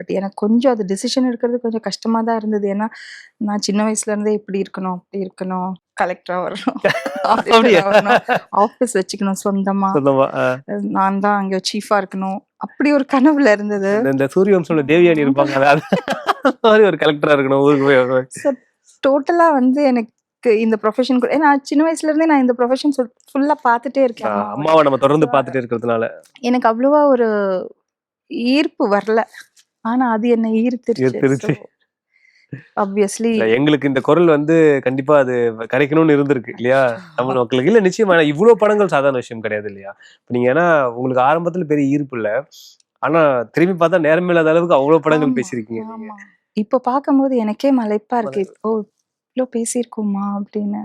பட் எனக்கு கொஞ்சம் அது டிசிஷன் எடுக்கிறது கொஞ்சம் கஷ்டமாக தான் இருந்தது. ஏன்னா நான் சின்ன வயசுல இருந்தே இப்படி இருக்கணும் அப்படி இருக்கணும் கலெக்டராக வரணும் [laughs] ஆஃபீஸ் வச்சுக்கணும் சொந்தமா. சொந்தமா ஆ. நான் தான் அங்கே சீஃபா இருக்கணும். அப்படி ஒரு கனவுல இருந்தது. இந்த- இந்த சூரிய வம்சம்ல தேவியானி இருப்பாங்க மாதிரி ஒரு கலெக்டரா இருக்கணும் ஊருக்கு போய் வருவேன். டோட்டலா வந்து எனக்கு இந்த ப்ரொஃபஷன் ஏன்னா சின்ன வயசுல இருந்தே நான் இந்த ப்ரொஃபஷன் ஃபுல்லா பார்த்துட்டே இருக்கேன். அம்மாவை நம்ம தொடர்ந்து பார்த்துட்டு இருக்கிறதுனால. எனக்கு அவ்வளவா ஒரு ஈர்ப்பு வரல. ஆனா அது என்ன ஈர்த்திருச்சு. ஆப்வியஸ்லி எங்களுக்கு இந்த குரல் வந்து கண்டிப்பா அது கிடைக்கணும்னு இருந்திருக்கு இல்லையா? தமிழ் மக்களுக்கு. இல்ல நிச்சயமா இவ்வளவு படங்கள் சாதாரண விஷயம் கிடையாது இல்லையா? இப்ப நீங்க ஏன்னா உங்களுக்கு ஆரம்பத்துல பெரிய ஈர்ப்பு இல்ல. ஆனா திரும்பி பார்த்தா நேரம் இல்லாத அளவுக்கு அவ்வளவு படங்கள் பேசியிருக்கீங்க நீங்க. இப்போ பார்க்கும்போது எனக்கே மலைப்பா இருக்கு. ஓ இவ்வளோ பேசியிருக்கோமா அப்படின்னு